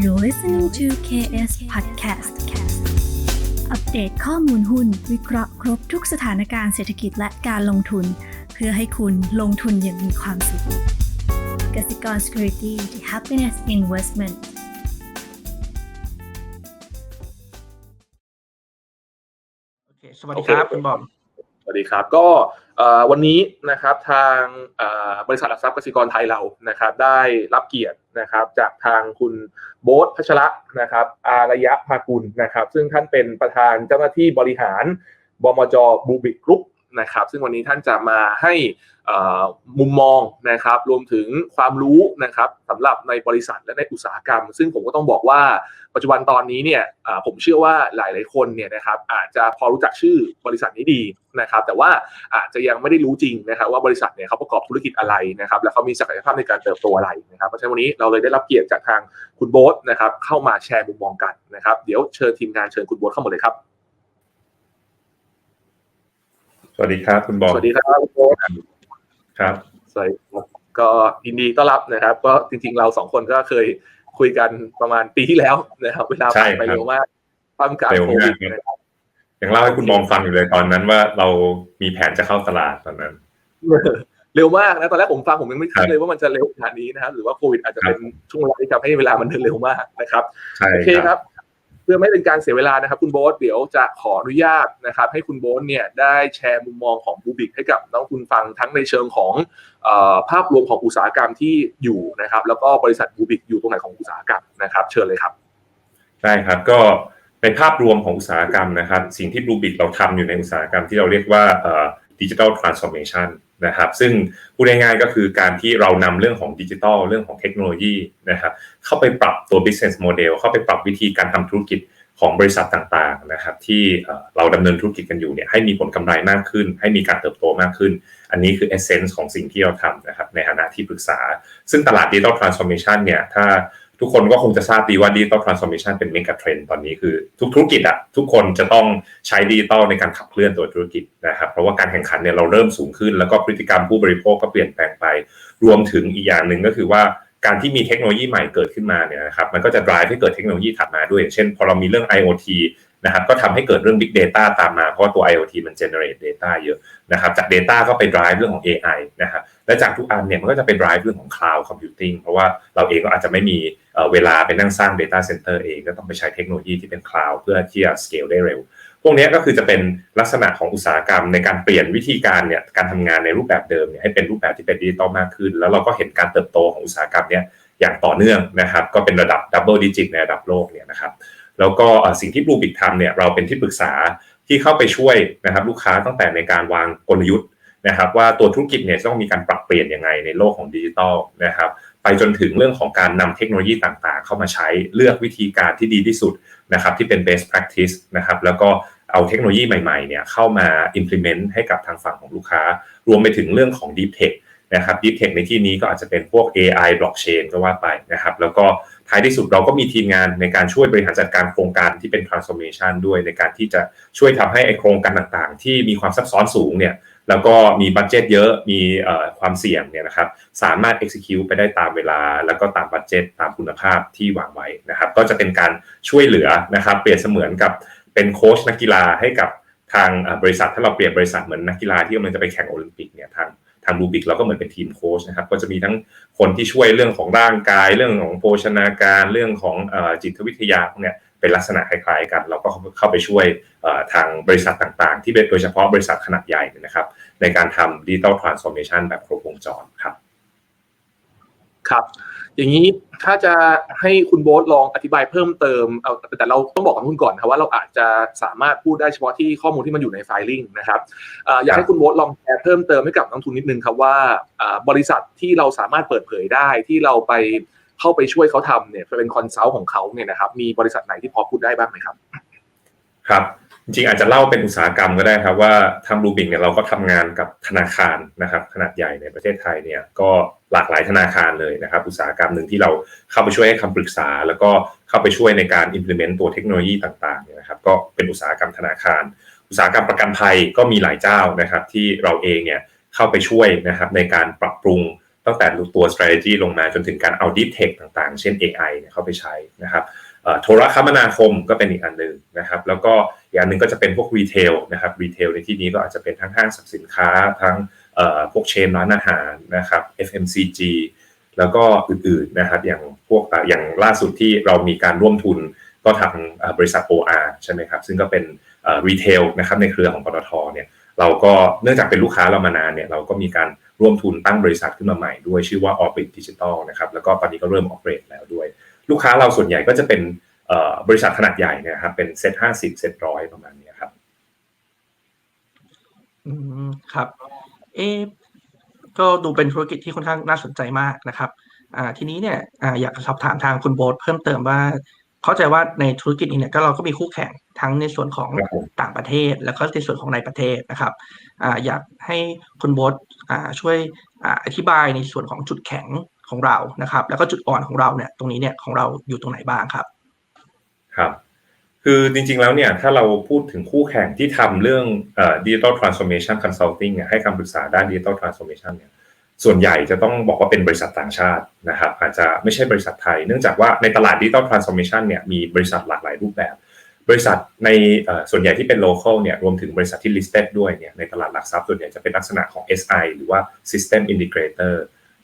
You're listening to KS Podcast อัปเดตข้อมูลหุ้น วิเคราะห์ครบทุกสถานการณ์เศรษฐกิจและการลงทุน เพื่อให้คุณลงทุนอย่างมีความสุขกสิกร Security the Happiness Investment โอเคสวัสดีครับโอเคคุณบอม สวัสดีครับ ก็เอ่อ วันนี้นะครับทางบริษัทหลักทรัพย์กสิกรไทยเรานะครับได้รับเกียรตินะครับจากทางคุณโบ๊ทพัชระนะครับอารยะภากุลนะครับ ซึ่งท่านเป็นประธานเจ้าหน้าที่บริหารบมจบูบิกรุ๊ปนะครับ ซึ่งวันนี้ท่านจะมาให้ มุมมองนะครับรวมถึงความรู้นะครับสำหรับในบริษัทและในอุตสาหกรรม ซึ่งผมก็ต้องบอกว่าปัจจุบันตอนนี้เนี่ยอ่าผมเชื่อว่าหลาย ๆ คนเนี่ยนะครับอาจจะพอรู้จักชื่อบริษัทนี้ดีนะครับแต่ว่าอาจจะยังไม่ได้รู้จริงนะครับว่าบริษัทเนี่ยเขาประกอบธุรกิจอะไรนะครับและเขามีศักยภาพในการเติบโตอะไรนะครับเพราะฉะนั้นวันนี้เราเลยได้รับเกียรติจากทางคุณโบ๊ทนะครับเข้ามาแชร์มุมมองกันนะครับเดี๋ยวเชิญทีมงานเชิญคุณโบ๊ทเข้ามาเลยครับสวัสดีครับคุณบอมสวัสดีครับคุณโบ๊ท ครับสวัสดีครับก็ยินดีต้อนรับนะครับ ก็จริงๆเราสองคนก็เคยคุยกันประมาณปีที่แล้วนะครับ เวลาผ่านไปใช่ครับเร็วมากท่ามกลางเร็วโคมาวิกดนะครับยังเล่าให้คุณบอมฟังอยู่เลยตอนนั้นว่าเรามีแผนจะเข้าตลาดตอนนั้นเร็วมากนะตอนแรกผมฟังผมยังไม่คิดครับเลยว่ามันจะเร็วขนาดนี้นะครับหรือว่าโควิดอาจจะเป็นช่วงเวลาที่ทำให้เวลามันเดินเร็วมากนะครับใช่โอเคคครัรับบ เพื่อไม่เป็นการเสียเวลานะครับ คุณโบ๊ทเดี๋ยวจะขออนุญาตนะครับ ให้คุณโบ๊ทเนี่ยได้แชร์มุมมองของบูบิกให้กับน้องคุณฟังทั้งในเชิงของอภาพรวมของอุตสาหกรรมที่อยู่นะครับ แล้วก็บริษัทบูบิกอยู่ตรงไหนของอุตสาหกรรมนะครับ เชิญเลยครับได้ครับก็ในภาพรวมของอุตสาหกรรมนะครับ สิ่งที่บูบิ t เราทำอยู่ในอุตสาหกรรมที่เราเรียกว่าดิจิทัลทรานส์ฟอร์เมชัน นะครับ ซึ่งพูดง่ายๆก็คือการที่เรานำเรื่องของดิจิทัลเรื่องของเทคโนโลยีนะครับเข้าไปปรับตัว business model เข้าไปปรับวิธีการทำธุรกิจของบริษัทต่างๆนะครับ ที่เราดำเนินธุรกิจกันอยู่เนี่ยให้มีผลกำไรมากขึ้น ให้มีการเติบโตมากขึ้น อันนี้คือ essence ของสิ่งที่เราทำนะครับในฐานะที่ปรึกษา ซึ่งตลาด digital transformation เนี่ยถ้า ทุกคนก็คงจะทราบดีว่า digital transformation เป็น mega trend ตอนนี้คือทุกธุรกิจอะทุกคนจะต้องใช้ดิจิทัลในการขับเคลื่อนตัวธุรกิจนะครับเพราะว่าการแข่งขันเนี่ยเราเริ่มสูงขึ้น แล้วก็พฤติกรรมผู้บริโภคก็เปลี่ยนแปลงไป รวมถึงอีกอย่างหนึ่งก็คือว่าการที่มีเทคโนโลยีใหม่เกิดขึ้นมาเนี่ยนะครับมันก็จะ drive ให้เกิดเทคโนโลยีถัดมาด้วยอย่างเช่นพอเรามีเรื่อง IoT นะครับก็ทำให้เกิดเรื่อง Big Data ตามมา เพราะว่าตัว IoT มัน generate data เยอะนะครับจาก Data ก็ไป drive เรื่องของ AI นะครับ และจากทุกอันเนี่ยมันก็จะไป drive เรื่องของ Cloud Computing เพราะว่าเราเองก็อาจจะไม่มีเวลาไปนั่งสร้าง Data Center เองก็ต้องไปใช้เทคโนโลยีที่เป็น Cloud เพื่อที่จะ scale ได้เร็ว พวกนี้ก็คือจะเป็นลักษณะของอุตสาหกรรมในการเปลี่ยนวิธีการเนี่ยการทำงานในรูปแบบเดิมเนี่ยให้เป็นรูปแบบที่เป็นดิจิตอลมากขึ้น แล้วเราก็เห็นการเติบโตของอุตสาหกรรมเนี่ยอย่างต่อเนื่องนะครับก็เป็นระดับดับเบิลดิจิตในระดับโลกเนี่ยนะครับแล้วก็สิ่งที่บลูบิกทำเนี่ยเราเป็นที่ปรึกษาที่เข้าไปช่วยนะครับลูกค้าตั้งแต่ในการวางกลยุทธ์ นะครับว่าตัวธุรกิจเนี่ยต้องมีการปรับเปลี่ยนยังไงในโลกของดิจิตอลนะครับไปจนถึงเรื่องของการนำเทคโนโลยีต่างๆ เข้ามาใช้เลือกวิธีการที่ดีที่สุดนะครับที่เป็น best practice นะครับแล้วก็เอาเทคโนโลยีใหม่ๆเนี่ยเข้ามา implement ให้กับทางฝั่งของลูกค้า รวมไปถึงเรื่องของ deep tech นะครับ deep tech ในที่นี้ก็อาจจะเป็นพวก AI blockchain ก็ว่าไปนะครับแล้วก็ท้ายที่สุดเราก็มีทีมงานในการช่วยบริหารจัดการโครงการที่เป็น transformation ด้วยในการที่จะช่วยทำให้ไอโครงการต่างๆ ที่มีความซับซ้อนสูงเนี่ย แล้วก็มีบัตเจตเยอะมีความเสี่ยงเนี่ยนะครับสามารถ execute ไปได้ตามเวลา แล้วก็ตามบัตเจตตามคุณภาพที่วางไว้นะครับ ก็จะเป็นการช่วยเหลือนะครับ เปรียบเสมือนกับเป็นโค้ชนักกีฬาให้กับทางบริษัทถ้าเราเปรียบบริษัทเหมือนนักกีฬาที่กำลังจะไปแข่งโอลิมปิกเนี่ยทางทางบูบิกเราก็เหมือนเป็นทีมโค้ชนะครับ ก็จะมีทั้งคนที่ช่วยเรื่องของร่างกาย เรื่องของโภชนาการ เรื่องของอจิตวิทยาเนี่ย เป็นลักษณะคล้ายๆกัน เราก็เข้าไปช่วยเอ่อทางบริษัทต่างๆ ที่เป็นโดยเฉพาะบริษัทขนาดใหญ่เนยนะครับ ในการทำดิจิ t a ลทรานส์ฟอร์เมชันแบบครบวงจรครับครับอย่างนี้ถ้าจะให้คุณโบ๊ทลองอธิบายเพิ่มเติมเอาแต่เราต้องบอกกับคุณก่อนนะว่าเราอาจจะสามารถพูดได้เฉพาะที่ข้อมูลที่มันอยู่ในไฟลิ่งนะครับเอ่ออยากให้คุณโบ๊ทลองแชร์เพิ่มเติมให้กับนักทุนนิดนึงครับว่าอ่าบริษัทที่เราสามารถเปิดเผยได้ที่เราไป เข้าไปช่วยเขาทำเนี่ยเป็นคอนซัลท์ของเขาเนี่ยนะครับ มีบริษัทไหนที่พอพูดได้บ้างไหมครับ ครับ จริงอาจจะเล่าเป็นอุตสาหกรรมก็ได้ครับ ว่าทางบลูบิงเนี่ยเราก็ทำงานกับธนาคารนะครับขนาดใหญ่ในประเทศไทยเนี่ยก็หลากหลายธนาคารเลยนะครับ อุตสาหกรรมหนึ่งที่เราเข้าไปช่วยให้คำปรึกษา แล้วก็เข้าไปช่วยในการ implement ตัวเทคโนโลยีต่างๆเนี่ยนะครับ ก็เป็นอุตสาหกรรมธนาคาร อุตสาหกรรมประกันภัยก็มีหลายเจ้านะครับ ที่เราเองเนี่ยเข้าไปช่วยนะครับในการปรับปรุง ตั้งแต่ตัว strategy ลงมาจนถึงการเอา deep tech ต่างๆ เช่น AI เนี่ยเข้าไปใช้นะครับโทรคมนาคมก็เป็นอีกอันหนึ่งนะครับ แล้วก็อีกอันหนึ่งก็จะเป็นพวกรีเทลนะครับรีเทลในที่นี้ก็อาจจะเป็นทั้งห้างสรรพสินค้า ทั้งพวกเชนร้านอาหารนะครับ FMCG แล้วก็อื่นๆนะครับอย่างพวกอย่างล่าสุดที่เรามีการร่วมทุนก็ทางบริษัท OR ใช่ไหมครับ ซึ่งก็เป็นรีเทลนะครับในเครือของปตทเนี่ยเราก็เนื่องจากเป็นลูกค้าเรามานานเนี่ยเราก็มีการ ร่วมทุนตั้งบริษัทขึ้นมาใหม่ด้วยชื่อว่า Orbit Digital นะครับแล้วก็ตอนนี้ก็เริ่มออกเรทแล้วด้วย ลูกค้าเราส่วนใหญ่ก็จะเป็นบริษัทขนาดใหญ่นะครับเป็นเซ็ตห้าสิบเซ็ตร้อยประมาณนี้ครับอืมครับ เอก็ดูเป็นธุรกิจที่ค่อนข้างน่าสนใจมากนะครับ อ่าทีนี้เนี่ยอ่าอยากสอบถามทางคุณโบ๊ทเพิ่มเติมว่า เข้าใจว่าในธุรกิจนี้เนี่ยก็เราก็มีคู่แข่งทั้งในส่วนของต่างประเทศ แล้วก็ในส่วนของในประเทศนะครับอ่าอยากให้คุณโบ๊ทอ่าช่วยอ่าอธิบายในส่วนของจุดแข็งของเรานะครับ แล้วก็จุดอ่อนของเราเนี่ยตรงนี้เนี่ยของเราอยู่ตรงไหนบ้างครับ ครับ คือจริงๆแล้วเนี่ยถ้าเราพูดถึงคู่แข่งที่ทำเรื่องเอ่อ digital transformation consulting เนี่ยให้คำปรึกษาด้าน digital transformation เนี่ย ส่วนใหญ่จะต้องบอกว่าเป็นบริษัทต่างชาตินะครับ อาจจะไม่ใช่บริษัทไทย เนื่องจากว่าในตลาด digital transformation เนี่ยมีบริษัทหลากหลายรูปแบบ บริษัทในส่วนใหญ่ที่เป็น local เนี่ยรวมถึงบริษัทที่ listed ด้วยเนี่ยในตลาดหลักทรัพย์ส่วนใหญ่จะเป็นลักษณะของ SI หรือว่า system integrator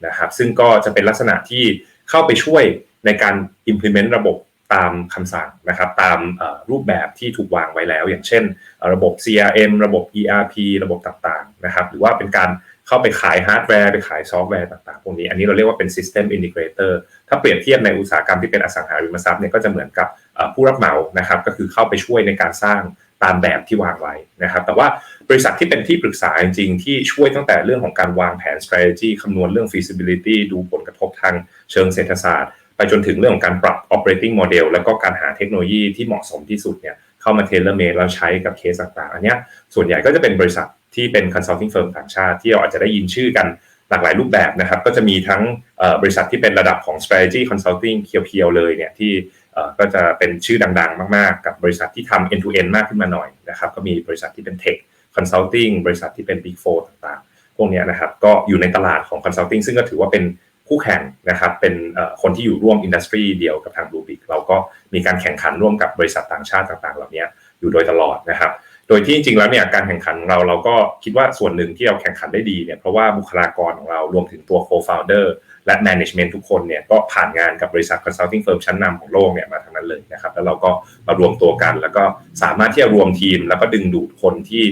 นะครับซึ่งก็จะเป็นลักษณะที่เข้าไปช่วยในการ implement ระบบตามคำสั่งนะครับตามรูปแบบที่ถูกวางไว้แล้ว อย่างเช่น ระบบ CRM ระบบ ERP ระบบต่างๆนะครับหรือว่าเป็นการ เข้าไปขายฮาร์ดแวร์ไปขายซอฟต์แวร์ต่างๆพวกนี้ อันนี้เราเรียกว่าเป็น System Integrator ถ้าเปรียบเทียบในอุตสาหกรรมที่เป็นอสังหาริมทรัพย์เนี่ยก็จะเหมือนกับผู้รับเหมานะครับก็คือเข้าไปช่วยในการสร้างตามแบบที่วางไว้นะครับ แต่ว่าบริษัทที่เป็นที่ปรึกษาจริงๆ ที่ช่วยตั้งแต่เรื่องของการวางแผน strategy คำนวณเรื่อง feasibility ดูผลกระทบทางเชิงเศรษฐศาสตร์ ไปจนถึงเรื่องของการปรับ operating model แล้วก็การหาเทคโนโลยีที่เหมาะสมที่สุดเนี่ยเข้ามา tailor made แล้วใช้กับเคสต่างๆ อันนี้ส่วนใหญ่ก็จะเป็นบริษัท ที่เป็น consulting firm ต่างชาติที่เราอาจจะได้ยินชื่อกันหลากหลายรูปแบบนะครับ ก็จะมีทั้งบริษัทที่เป็นระดับของ strategy consulting เพียวๆเลยเนี่ยที่ก็จะเป็นชื่อดังๆ มากๆ กับบริษัทที่ทำ end to end มากขึ้นมาหน่อยนะครับก็มีบริษัทที่เป็น tech consulting บริษัทที่เป็น big four ต่างๆ พวกนี้นะครับก็อยู่ในตลาดของ consulting ซึ่งก็ถือว่าเป็นคู่แข่งนะครับเป็นคนที่อยู่ร่วมอินดัสทรีเดียวกับทางบลูบิกเราก็มีการแข่งขันร่วมกับบริษัทต่างชาติต่างๆ เหล่านี้อยู่โดยตลอดนะครับ โดยที่จริงๆแล้วเนี่ยการแข่งขันของเราเราก็คิดว่าส่วนหนึ่งที่เราแข่งขันได้ดีเนี่ยเพราะว่าบุคลากรของเรารวมถึงตัว co-founder และ management ทุกคนเนี่ยก็ผ่านงานกับบริษัท consulting firm ชั้นนำของโลกเนี่ยมาทั้งนั้นเลยนะครับแล้วเราก็มารวมตัวกัน แล้วก็สามารถที่จะรวมทีม แล้วก็ดึงดูดคนที่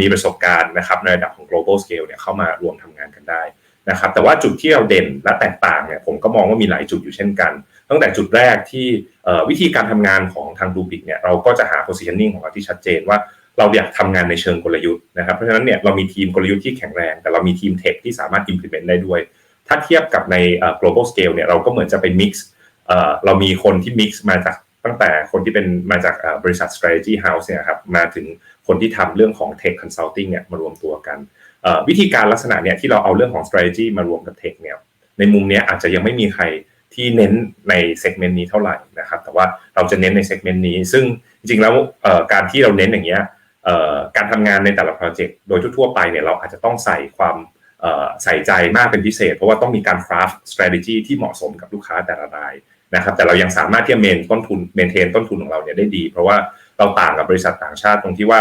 มีประสบการณ์นะครับในระดับของ global scale เนี่ยเข้ามารวมทำงานกันได้นะครับแต่ว่าจุดที่เราเด่นและแตกต่างเนี่ยผมก็มองว่ามีหลายจุดอยู่เช่นกัน ตั้งแต่จุดแรกที่วิธีการทำงานของทางดูบิกเนี่ยเราก็จะหา positioning ของเราที่ชัดเจนว่า เราอยากทำงานในเชิงกลยุทธ์นะครับ เพราะฉะนั้นเนี่ยเรามีทีมกลยุทธ์ที่แข็งแรง แต่เรามีทีมเทคที่สามารถ implement ได้ด้วย ถ้าเทียบกับใน global scale เนี่ยเราก็เหมือนจะเป็น mix เรามีคนที่ mix มาจากตั้งแต่คนที่เป็นมาจากบริษัท strategy house เนี่ยครับมาถึงคนที่ทำเรื่องของ tech consulting เนี่ยมารวมตัวกันวิธีการลักษณะเนี่ยที่เราเอาเรื่องของ strategy มารวมกับ tech เนี่ยในมุมนี้อาจจะยังไม่มีใครที่เน้นใน segment นี้เท่าไหร่นะครับแต่ว่าเราจะเน้นใน segment นี้ ซึ่งจริงๆแล้วการที่เราเน้นอย่างเงี้ย การทำงานในแต่ละโปรเจกต์โดยทั่วๆไปเนี่ยเราอาจจะต้องใส่ความใส่ใจมากเป็นพิเศษ เพราะว่าต้องมีการ craft strategy ที่เหมาะสมกับลูกค้าแต่ละรายนะครับ แต่เรายังสามารถที่จะเมนต้นทุนเมนเทนต้นทุนของเราเนี่ยได้ดี เพราะว่าเราต่างกับบริษัทต่างชาติตรงที่ว่า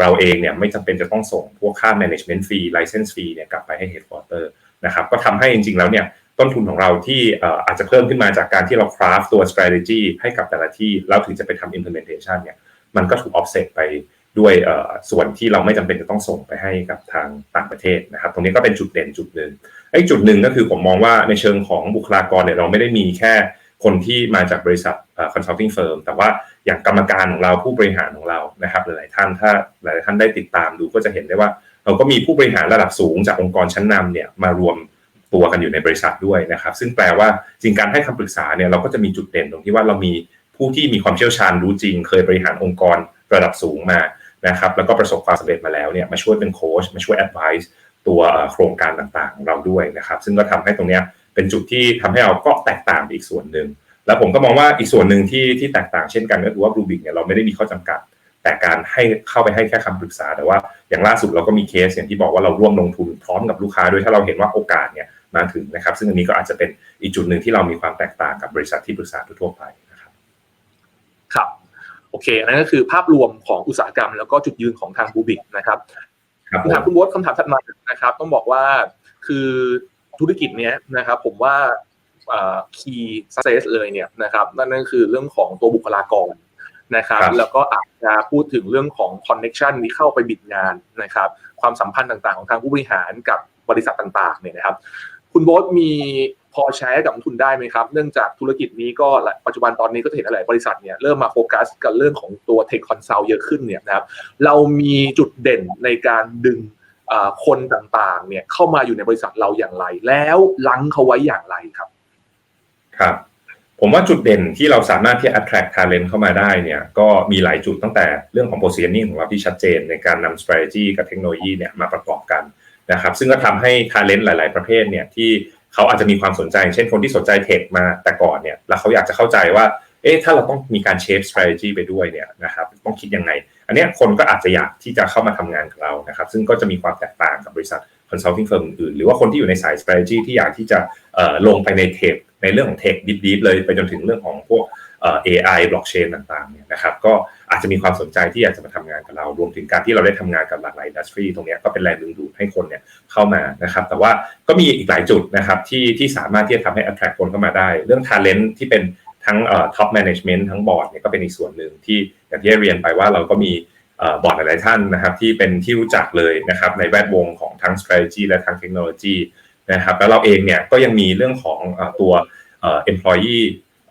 เราเองเนี่ยไม่จำเป็นจะต้องส่งพวกค่า management fee license fee เนี่ยกลับไปให้ headquarter นะครับก็ทำให้จริงๆแล้วเนี่ยต้นทุนของเราที่อาจจะเพิ่มขึ้นมาจากการที่เรา craft ตัว strategy ให้กับแต่ละที่แล้วถึงจะไปทำ implementation เนี่ยมันก็ถูก offset ไป ด้วยส่วนที่เราไม่จำเป็นจะต้องส่งไปให้กับทางต่างประเทศนะครับ ตรงนี้ก็เป็นจุดเด่นจุดหนึ่งไอ้จุดหนึ่งก็คือผมมองว่าในเชิงของบุคลากรเนี่ยเราไม่ได้มีแค่คนที่มาจากบริษัท consulting firm แต่ว่าอย่างกรรมการของเราผู้บริหารของเรานะครับ หลาย ๆ ท่านถ้าหลายๆท่านได้ติดตามดูก็จะเห็นได้ว่า เราก็มีผู้บริหารระดับสูงจากองค์กรชั้นนำเนี่ยมารวมตัวกันอยู่ในบริษัทด้วยนะครับ ซึ่งแปลว่าจริงการให้คำปรึกษาเนี่ยเราก็จะมีจุดเด่นตรงที่ว่าเรามีผู้ที่มีความเชี่ยวชาญรู้จริง เคยบริหารองค์กรระดับสูงมา นะครับแล้วก็ประสบความสำเร็จมาแล้วเนี่ยมาช่วยเป็นโค้ชมาช่วยแอดไวส์ตัวโครงการต่างๆของเราด้วยนะครับซึ่งก็ทำให้ตรงเนี้ยเป็นจุดที่ทำให้เราก็แตกต่างอีกส่วนหนึ่งแล้วผมก็มองว่าอีกส่วนหนึ่งที่ที่แตกต่างเช่นกันก็คือว่าบลูบิกเนี่ยเราไม่ได้มีข้อจำกัด แต่การให้เข้าไปให้แค่คำปรึกษาแต่ว่าอย่างล่าสุดเราก็มีเคสอย่างที่บอกว่าเราร่วมลงทุนพร้อมกับลูกค้าด้วยถ้าเราเห็นว่าโอกาสเนี่ยมาถึงนะครับ ซึ่งอันนี้ก็อาจจะเป็นอีกจุดหนึ่งที่เรามีความแตกต่างกับบริษัทที่ปรึกษาทั่วไปนะครับ ครับ อเคอันนั้นก็คือภาพรวมของอุตสาหกรรม แล้วก็จุดยืนของทางบูบิกนะครับครับผคำถามมคุณโบ๊ทคำถามถัดมานะครับ ต้องบอกว่าคือธุรกิจเนี้ยนะครับ ผมว่า key success เลยเนี่ยนะครับนั่นก็คือเรื่องของตัวบุคลากรนะครับครับแล้วก็อาจจะพูดถึงเรื่องของ connection ที่เข้าไปบิดงานนะครับ ความสัมพันธ์ต่างๆ ของทางผู้บริหารกับบริษัทต่างๆเนี่ยนะครับ คุณโบ๊ทมี พอแชร์กับนักทุนได้ไหมครับ เนื่องจากธุรกิจนี้ก็ปัจจุบันตอนนี้ก็จะเห็นหลายบริษัทเนี่ยเริ่มมาโฟกัสกับเรื่องของตัว Tech Consult เยอะขึ้นเนี่ยนะครับเรามีจุดเด่นในการดึงคนต่างๆ เนี่ยเข้ามาอยู่ในบริษัทเราอย่างไร แล้วลังเขาไว้อย่างไรครับ ครับ ผมว่าจุดเด่นที่เราสามารถที่ attract talent เข้ามาได้เนี่ย ก็มีหลายจุดตั้งแต่เรื่องของ positioning ของเราที่ชัดเจนในการนำ strategy กับเทคโนโลยีเนี่ยมาประกอบกันนะครับ ซึ่งก็ทำให้ talent หลาย ๆ ประเภทเนี่ยที่ เขาอาจจะมีความสนใจ เช่นคนที่สนใจเทคมาแต่ก่อนเนี่ยแล้วเขาอยากจะเข้าใจว่าเอ๊ะถ้าเราต้องมีการ shape strategy ไปด้วยเนี่ยนะครับต้องคิดยังไง อันนี้คนก็อาจจะอยากที่จะเข้ามาทำงานกับเรานะครับซึ่งก็จะมีความแตกต่างกับบริษัท consulting firm อื่นหรือว่าคนที่อยู่ในสาย strategy ที่อยากที่จะลงไปในเทคในเรื่องของเทคดิบๆเลยไปจนถึงเรื่องของพวก เอ่อ AI blockchain ต่างๆเนี่ยนะครับก็อาจจะมีความสนใจที่อยากจะมาทำงานกับเรา รวมถึงการที่เราได้ทำงานกับหลากหลายอินดัสทรีตรงนี้ก็เป็นแรงดึงดูดให้คนเนี่ยเข้ามานะครับ แต่ว่าก็มีอีกหลายจุดนะครับที่ที่สามารถที่จะทำให้ attract คนเข้ามาได้ เรื่อง talent ที่เป็นทั้งเอ่อ top management ทั้งบอร์ดเนี่ยก็เป็นอีกส่วนหนึ่งที่อย่างที่เรียนไปว่าเราก็มีบอร์ดหลายๆท่านนะครับที่เป็นที่รู้จักเลยนะครับในแวดวงของทั้ง strategy และทั้งเทคโนโลยีนะครับแล้วเราเองเนี่ยก็ยังมีเรื่องของเอ่อตัวเ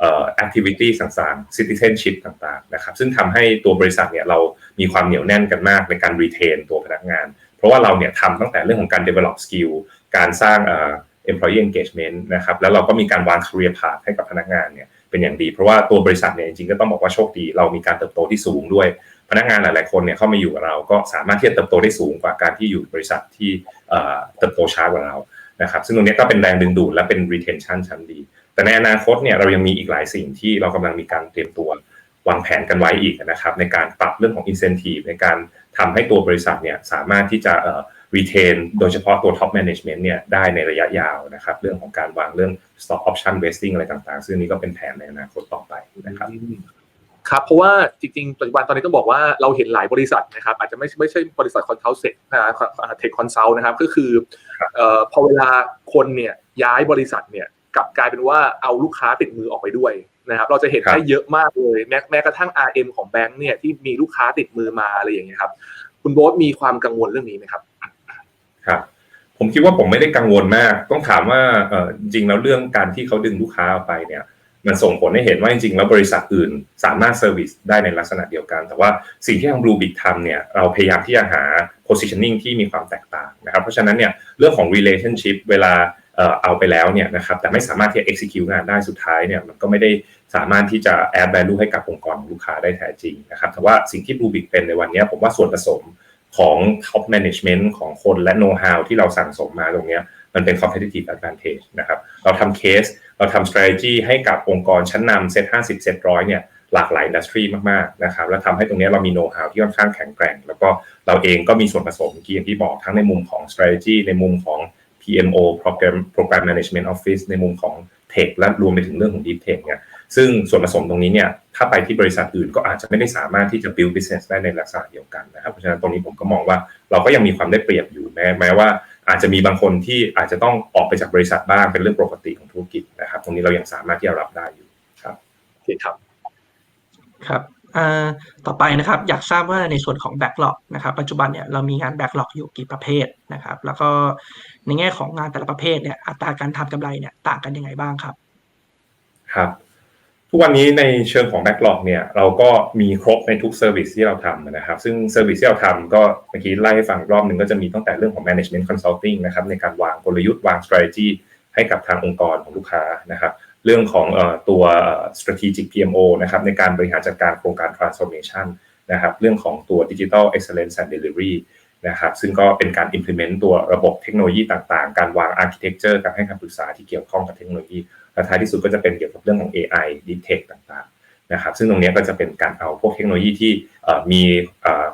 อ่อ employee เอ่อ activity ต่างๆ citizenship ต่างๆนะครับซึ่งทำให้ตัวบริษัทเนี่ยเรามีความเหนียวแน่นกันมากในการ retain ตัวพนักงาน เพราะว่าเราเนี่ยทำตั้งแต่เรื่องของการ develop skill การสร้างเอ่อ employee engagement นะครับแล้วเราก็มีการวาง career path ให้กับพนักงานเนี่ยเป็นอย่างดี เพราะว่าตัวบริษัทเนี่ยจริงๆก็ต้องบอกว่าโชคดี เรามีการเติบโตที่สูงด้วย พนักงานหลายๆคนเนี่ยเข้ามาอยู่กับเราก็สามารถที่จะเติบโตได้สูงกว่าการที่อยู่บริษัทที่เอ่อเติบโตช้ากว่าเรานะครับซึ่งตรงนี้ก็เป็นแรงดึงดูดและเป็น retention ชั้นดี แต่ในอนาคตเนี่ยเรายังมีอีกหลายสิ่งที่เรากำลังมีการเตรียมตัววางแผนกันไว้อีกนะครับ ในการปรับเรื่องของ incentive ในการทำให้ตัวบริษัทเนี่ยสามารถที่จะเอ่อ retain โดยเฉพาะตัว top management เนี่ยได้ในระยะยาวนะครับ เรื่องของการวางเรื่อง stock option vesting อะไรต่างๆ ซึ่งนี้ก็เป็นแผนในอนาคตต่อไปนะครับครับเพราะว่าจริงๆปัจจุบันตอนนี้ต้องบอกว่าเราเห็นหลายบริษัทนะครับอาจจะไม่ไม่ใช่บริษัทคอนซัลเซ็ตนะครับเทคคอนซัลท์นะครับก็คือเอ่อพอเวลาคนเนี่ยย้ายบริษัทเนี่ย กลับกลายเป็นว่าเอาลูกค้าติดมือออกไปด้วยนะครับ เราจะเห็นครับได้เยอะมากเลยแม้แม้กระทั่ง RM ของแบงค์เนี่ยที่มีลูกค้าติดมือมาอะไรอย่างเงี้ยครับ คุณโบ๊ทมีความกังวลเรื่องนี้ไหมครับ ครับ ผมคิดว่าผมไม่ได้กังวลมาก ต้องถามว่าเออจริงๆแล้วเรื่องการที่เขาดึงลูกค้าออกไปเนี่ย มันส่งผลให้เห็นว่าจริงๆแล้วบริษัทอื่นสามารถเซอร์วิสได้ในลักษณะเดียวกัน แต่ว่าสิ่งที่ทาง Blue Big ทำเนี่ยเราพยายามที่จะหา positioning ที่มีความแตกต่างนะครับ เพราะฉะนั้นเนี่ยเรื่องของ relationship เวลา เอาไปแล้วเนี่ยนะครับแต่ไม่สามารถที่จะ execute งานได้สุดท้ายเนี่ยมันก็ไม่ได้สามารถที่จะ add value ให้กับองค์กรของลูกค้าได้แท้จริงนะครับแต่ว่าสิ่งที่ Blue Big เป็นในวันนี้ผมว่าส่วนผสมของ top management ของคนและ know how ที่เราสั่งสมมาตรงเนี้ยมันเป็น competitive advantage นะครับเราทำ case เราทำ strategy ให้กับองค์กรชั้นนำเซต50 เซตร้อยเนี่ยหลากหลาย industry มากๆนะครับแล้วทำให้ตรงเนี้ยเรามี know how ที่ค่อนข้างแข็งแกร่ง แล้วก็เราเองก็มีส่วนผสมเมื่อกี้อย่างที่บอกทั้งในมุมของ strategy ในมุมของ PMO program program management office ในมุมของ tech และรวมไปถึงเรื่องของ deep tech เนี่ยซึ่งส่วนผสมตรงนี้เนี่ยถ้าไปที่บริษัทอื่นก็อาจจะไม่ได้สามารถที่จะ build business ได้ในลักษณะเดียวกันนะครับเพราะฉะนั้นตรงนี้ผมก็มองว่าเราก็ยังมีความได้เปรียบอยู่แม้แม้ว่าอาจจะมีบางคนที่อาจจะต้องออกไปจากบริษัทบ้างเป็นเรื่องปกติของธุรกิจนะครับ ตรงนี้เรายังสามารถที่จะรับได้อยู่ครับโอเคครับ ครับ ต่อไปนะครับอยากทราบว่าในส่วนของ backlog นะครับปัจจุบันเนี่ยเรามีงาน backlog อยู่กี่ประเภทนะครับแล้วก็ในแง่ของงานแต่ละประเภทเนี่ยอัตราการทำกำไรเนี่ยต่างกันยังไงบ้างครับครับ ทุกวันนี้ในเชิงของ Backlog เนี่ยเราก็มีครบในทุกเซอร์วิสที่เราทำนะครับ ซึ่งเซอร์วิสที่เราทำก็เมื่อกี้ไล่ให้ฟังรอบหนึ่งก็จะมีตั้งแต่เรื่องของ Management Consulting นะครับในการวางกลยุทธ์วาง strategy ให้กับทางองค์กรของลูกค้านะครับ เรื่องของตัว strategic PMO นะครับในการบริหารจัดการโครงการ transformation นะครับเรื่องของตัว digital excellence and delivery นะครับซึ่งก็เป็นการ implement ตัวระบบเทคโนโลยีต่างๆ การวาง architecture การให้คำปรึกษาที่เกี่ยวข้องกับเทคโนโลยีและท้ายที่สุดก็จะเป็นเกี่ยวกับเรื่องของ AI Deep Tech ต่างๆนะครับซึ่งตรงนี้ก็จะเป็นการเอาพวกเทคโนโลยีที่มี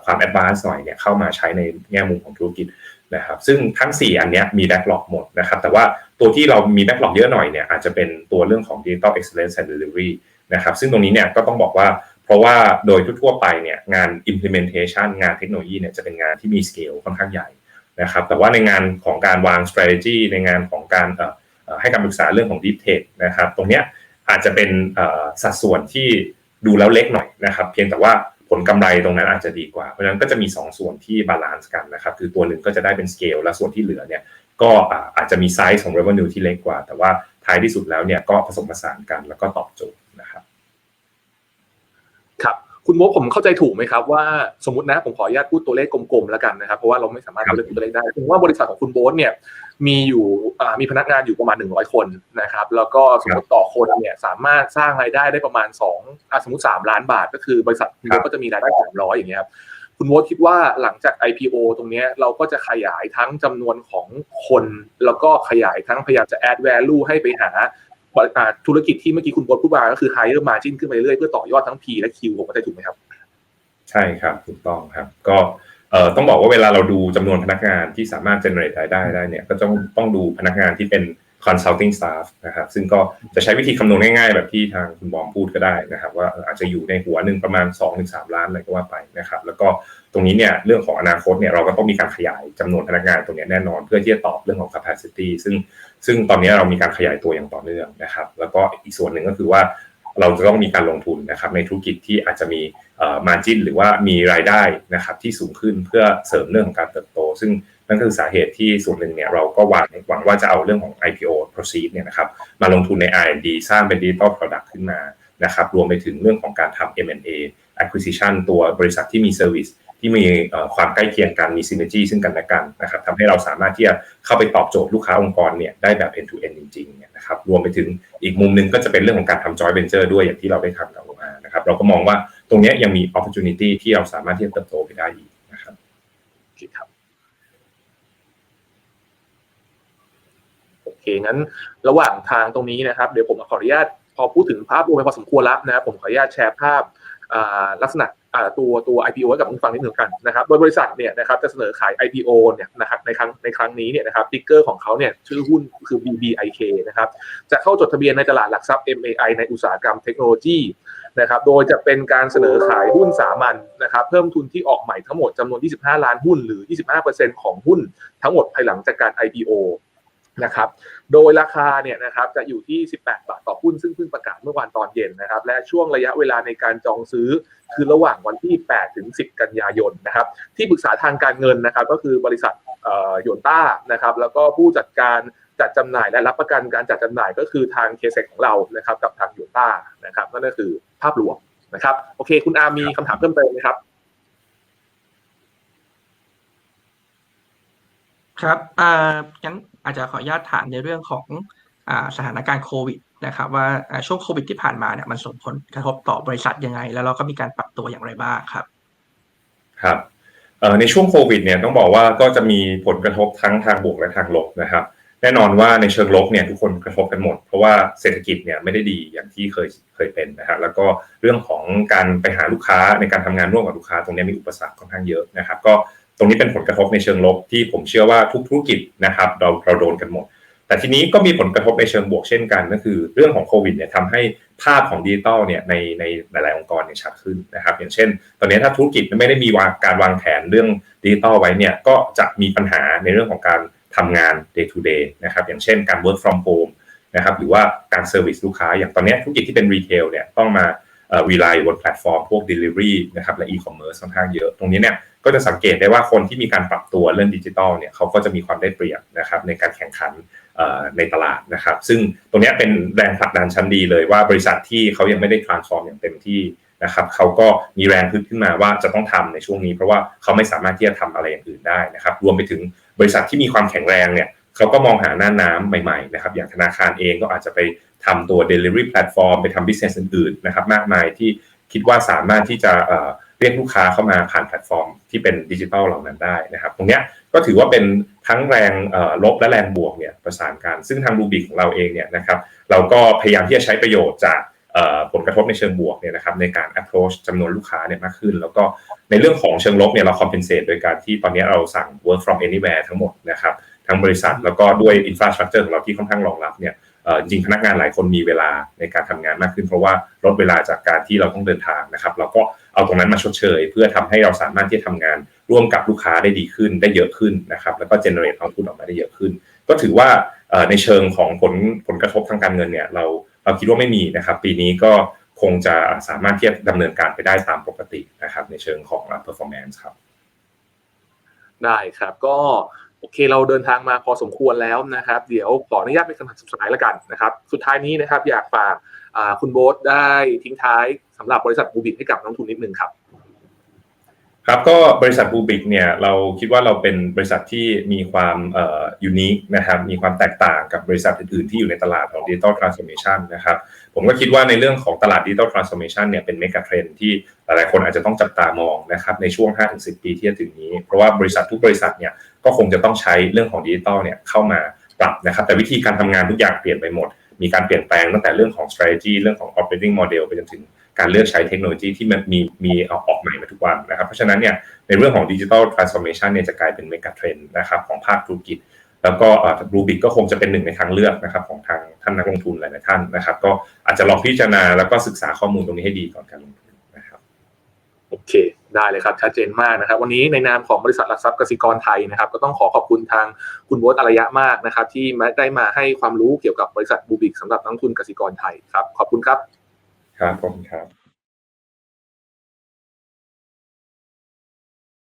ความ advanced หน่อยเนี่ยเข้ามาใช้ในแง่มุมของธุรกิจนะครับซึ่งทั้ง 4 อันนี้มี backlog หมดนะครับแต่ว่า ตัวที่เรามีแบ็กหลอกเยอะหน่อยเนี่ยอาจจะเป็นตัวเรื่องของ Digital Excellence and Delivery นะครับซึ่งตรงนี้เนี่ยก็ต้องบอกว่าเพราะว่าโดยทั่วไปเนี่ยงาน implementation งานเทคโนโลยีเนี่ยจะเป็นงานที่มี scale ค่อนข้างใหญ่นะครับแต่ว่าในงานของการวาง strategy ในงานของการให้คำปรึกษาเรื่องของ deep tech นะครับตรงเนี้ยอาจจะเป็นสัดส่วนที่ดูแล้วเล็กหน่อยนะครับเพียงแต่ว่าผลกำไรตรงนั้นอาจจะดีกว่า เพราะฉะนั้นก็จะมี 2 ส่วนที่บาลานซ์กันนะครับ คือตัวหนึ่งก็จะได้เป็น scale และส่วนที่เหลือเนี่ย ก็อาจจะมีไซส์ของ revenue ที่เล็กกว่า แต่ว่าท้ายที่สุดแล้วเนี่ยก็ผสมผสานกันแล้วก็ตอบโจทย์นะครับครับคุณโมผมเข้าใจถูกไหมครับว่าสมมตินะผมขออนุญาตพูดตัวเลขกลมๆแล้วกันนะครับเพราะว่าเราไม่สามารถตัวเลขตัวเลขได้ผมว่าบริษัทของคุณโบ๊ทเนี่ยมีอยู่มีพนักงานอยู่ประมาณ 100 คนนะครับแล้วก็สมมติต่อคนเนี่ยสามารถสร้างรายได้ได้ประมาณ2สมมติ 3 ล้านบาท ก็คือบริษัทคุณโบ๊ทก็จะมีรายได้300อย่างเงี้ยครับ คุณโบ๊ทคิดว่าหลังจาก IPO ตรงนี้เราก็จะขยายทั้งจำนวนของคน แล้วก็ขยายทั้งพยายามจะ add value ให้ไปหาธุรกิจที่เมื่อกี้คุณโบ๊ทพูดมาก็คือ higher margin ขึ้นไปเรื่อยเพื่อต่อยอดทั้ง P และ Q ผมเข้าใจถูกไหมครับ ใช่ครับถูกต้องครับ ก็ต้องบอกว่าเวลาเราดูจำนวนพนักงานที่สามารถ generate รายได้ได้เนี่ย ก็ต้องต้องดูพนักงานที่เป็น consulting staff นะครับซึ่งก็จะใช้วิธีคำนวณง่ายๆ แบบที่ทางคุณบอมพูดก็ได้นะครับ ว่าอาจจะอยู่ในหัวหนึ่งประมาณ 2-3 ล้านอะไรก็ว่าไปนะครับ แล้วก็ตรงนี้เนี่ยเรื่องของอนาคตเนี่ยเราก็ต้องมีการขยายจำนวนพนักงานตรงนี้แน่นอน เพื่อที่จะตอบเรื่องของ capacity ซึ่งซึ่งตอนนี้เรามีการขยายตัวอย่างต่อเนื่องนะครับ แล้วก็อีกส่วนหนึ่งก็คือว่าเราจะต้องมีการลงทุนนะครับในธุรกิจที่อาจจะมีมาจินหรือว่ามีรายได้นะครับที่สูงขึ้นเพื่อเสริมเรื่องของการเติบโต ซึ่ง นั่นคือสาเหตุที่ส่วนหนึ่งเนี่ยเราก็หวังหวังว่าจะเอาเรื่องของ IPO proceed เนี่ยนะครับมาลงทุนใน R&D สร้างเป็น digital product ขึ้นมานะครับรวมไปถึงเรื่องของการทำ M&A acquisition ตัวบริษัทที่มี service ที่มีความใกล้เคียงกันมี synergy ซึ่งกันและกันนะครับทำให้เราสามารถที่จะเข้าไปตอบโจทย์ลูกค้าองค์กรเนี่ยได้แบบ end to end จริงๆเนี่ยนะครับรวมไปถึงอีกมุมนึงก็จะเป็นเรื่องของการทำ joint venture ด้วยอย่างที่เราได้ทำกับโอมานะครับเราก็มองว่าตรงนี้ยังมี opportunity ที่เราสามารถที่จะเติบโตไปได้อีกนะครับครับโอ เคงั้นระหว่างทางตรงนี้นะครับเดี๋ยวผมขออนุญาตพอพูดถึงภาพรวมไปพอสมควรแล้วนะครับผมขออนุญาตแชร์ภาพลักษณะตัวตัว IPO กับผู้ฟังนิดหนึ่งกันนะครับโดยบริษัทเนี่ยนะครับจะเสนอขาย IPO เนี่ยนะครับในครั้งในครั้งนี้เนี่ยนะครับติ๊กเกอร์ของเขาเนี่ยชื่อหุ้นคือ BBIK นะครับจะเข้าจดทะเบียนในตลาดหลักทรัพย์ MAI ในอุตสาหกรรมเทคโนโลยีนะครับโดยจะเป็นการเสนอขายหุ้นสามัญนะครับเพิ่มทุนที่ออกใหม่ทั้งหมดจำนวน 25 ล้านหุ้นหรือ 25%ของหุ้นทั้งหมดภายหลังจากการ IPO นะครับ โดยราคาเนี่ยนะครับจะอยู่ที่ 18 บาทต่อหุ้นซึ่งเพิ่งประกาศเมื่อวานตอนเย็นนะครับ และช่วงระยะเวลาในการจองซื้อคือระหว่างวันที่ 8 ถึง 10 กันยายนนะครับ ที่ปรึกษาทางการเงินนะครับ ก็คือบริษัทโยนต้านะครับแล้วก็ผู้จัดการจัดจำหน่ายและรับประกันการจัดจำหน่ายก็คือทางเคเซของเรานะครับกับทางโยนต้านะครับนั่นก็คือภาพรวมนะครับโอเค คุณอามีคำถามเพิ่มเติมไหมครับ ครับอ่างั้นอาจจะขออนุญาตถามในเรื่องของอ่าสถานการณ์โควิดนะครับว่าช่วงโควิดที่ผ่านมาเนี่ยมันส่งผลกระทบต่อบริษัทยังไง แล้วเราก็มีการปรับตัวอย่างไรบ้างครับ ครับในช่วงโควิดเนี่ยต้องบอกว่าก็จะมีผลกระทบทั้งทางบวกและทางลบนะครับ แน่นอนว่าในเชิงลบเนี่ยทุกคนกระทบกันหมด เพราะว่าเศรษฐกิจเนี่ยไม่ได้ดีอย่างที่เคยเคยเป็นนะครับแล้วก็เรื่องของการไปหาลูกค้าในการทำงานร่วมกับลูกค้าตรงนี้มีอุปสรรคค่อนข้างเยอะนะครับ ก็ รงนี้เป็นผลกระทบในเชิงลบที่ผมเชื่อว่าทุกธุรกิจนะครับ เราเราโดนกันหมด แต่ทีนี้ก็มีผลกระทบในเชิงบวกเช่นกันก็คือ เรื่องของโควิดเนี่ยทำให้ภาพของดิจิตอลเนี่ยในในหลาย ๆ องค์กรเนี่ยชัดขึ้นนะครับ อย่างเช่น ตอนนี้ถ้าธุรกิจไม่ได้มีวางการวางแผนเรื่องดิจิตอลไว้เนี่ยก็จะมีปัญหาในเรื่องของการทำงาน day to day นะครับอย่างเช่นการ work from home นะครับหรือว่าการเซอร์วิสลูกค้าอย่างตอนนี้ธุรกิจที่เป็นรีเทลเนี่ยต้องมา เอ่อ rely บนแพลตฟอร์มพวก delivery นะครับและ e-commerce ค่อนข้างเยอะ ตรงนี้เนี่ยก็จะสังเกตได้ว่าคนที่มีการปรับตัวเรื่องดิจิทัลเนี่ยเขาก็จะมีความได้เปรียบนะครับในการแข่งขันในตลาดนะครับ ซึ่งตรงนี้เป็นแรงผลักดันชั้นดีเลยว่าบริษัทที่เขายังไม่ได้ transform อย่างเต็มที่นะครับเขาก็มีแรงพึ่งขึ้นมาว่าจะต้องทำในช่วงนี้ เพราะว่าเขาไม่สามารถที่จะทำอะไรอย่างอื่นได้นะครับ รวมไปถึงบริษัทที่มีความแข็งแรงเนี่ย เขาก็มองหาหน้าน้ำใหม่ๆนะครับอย่างธนาคารเองก็อาจจะไปทำตัว delivery platform ไปทำ business อื่นๆนะครับมากมายที่คิดว่าสามารถที่จะเรียกลูกค้าเข้ามาผ่านแพลตฟอร์มที่เป็นดิจิทัลเหล่านั้นได้นะครับตรงนี้ก็ถือว่าเป็นทั้งแรงลบและแรงบวกเนี่ยประสานกัน ซึ่งทางรูบิของเราเองเนี่ยนะครับเราก็พยายามที่จะใช้ประโยชน์จากผลกระทบในเชิงบวกเนี่ยนะครับในการ approach จำนวนลูกค้าเนี่ยมากขึ้น แล้วก็ในเรื่องของเชิงลบเนี่ยเรา compensate โดยการที่ตอนนี้เราสั่ง work from anywhere ทั้งหมดนะครับ ทั้งบริษัท แล้วก็ด้วยอินฟราสตรักเจอร์ของเราที่ค่อนข้างรองรับเนี่ยจริงพนักงานหลายคนมีเวลาในการทำงานมากขึ้น เพราะว่าลดเวลาจากการที่เราต้องเดินทางนะครับเราก็เอาตรงนั้นมาชดเชย เพื่อทำให้เราสามารถที่จะทำงานร่วมกับลูกค้าได้ดีขึ้นได้เยอะขึ้นนะครับแล้วก็เจเนเรตเอาพุตออกมาได้เยอะขึ้น ก็ถือว่าในเชิงของผลผลกระทบทางการเงินเนี่ยเราเราคิดว่าไม่มีนะครับ ปีนี้ก็คงจะสามารถที่จะดำเนินการไปได้ตามปกตินะครับ ในเชิงของ performance ครับ ได้ครับก็ โอเคเราเดินทางมาพอสมควรแล้วนะครับ เดี๋ยวขออนุญาตเป็นคำถามสุดท้ายแล้วกันนะครับ สุดท้ายนี้นะครับ อยากฝากคุณโบ๊ทได้ทิ้งท้ายสำหรับบริษัทบูบิกให้กับนักทุนนิดนึงครับ ครับก็บริษัทบูบิกเนี่ยเราคิดว่าเราเป็นบริษัทที่มีความอยูนิคนะครับมีความแตกต่างกับบริษัทอื่นๆที่อยู่ในตลาดของ Digital Transformation นะครับผมก็คิดว่าในเรื่องของตลาด Digital Transformation เนี่ยเป็นเมกะเทรนที่หลายๆคนอาจจะต้องจับตามองนะครับในช่วง 5-10 ปีที่จะถึงนี้ เพราะว่าบริษัททุกบริษัทเนี่ย ก็คงจะต้องใช้เรื่องของดิจิทัลเนี่ยเข้ามาปรับนะครับ แต่วิธีการทำงานทุกอย่างเปลี่ยนไปหมด มีการเปลี่ยนแปลงตั้งแต่เรื่องของ strategy เรื่องของ operating model ไปจนถึงการเลือกใช้เทคโนโลยีที่มันมีมีเอาออกใหม่มาทุกวันนะครับ เพราะฉะนั้นเนี่ยในเรื่องของ digital transformation เนี่ยจะกลายเป็นเมกะเทรนนะครับของภาคธุรกิจ แล้วก็รูบิกก็คงจะเป็นหนึ่งในทางเลือกนะครับของทางท่านนักลงทุนหลายๆท่านนะครับ ก็อาจจะลองพิจารณาแล้วก็ศึกษาข้อมูลตรงนี้ให้ดีก่อนการลงทุนนะครับโอเค ได้เลยครับชัดเจนมากนะครับ วันนี้ในนามของบริษัทหลักทรัพย์กสิกรไทยนะครับ ก็ต้องขอขอบคุณทางคุณโบ๊ทอารยะมากนะครับ ที่ได้มาให้ความรู้เกี่ยวกับบริษัทบูบิกสำหรับนักลงทุนกสิกรไทยครับขอบคุณครับครับผมครับ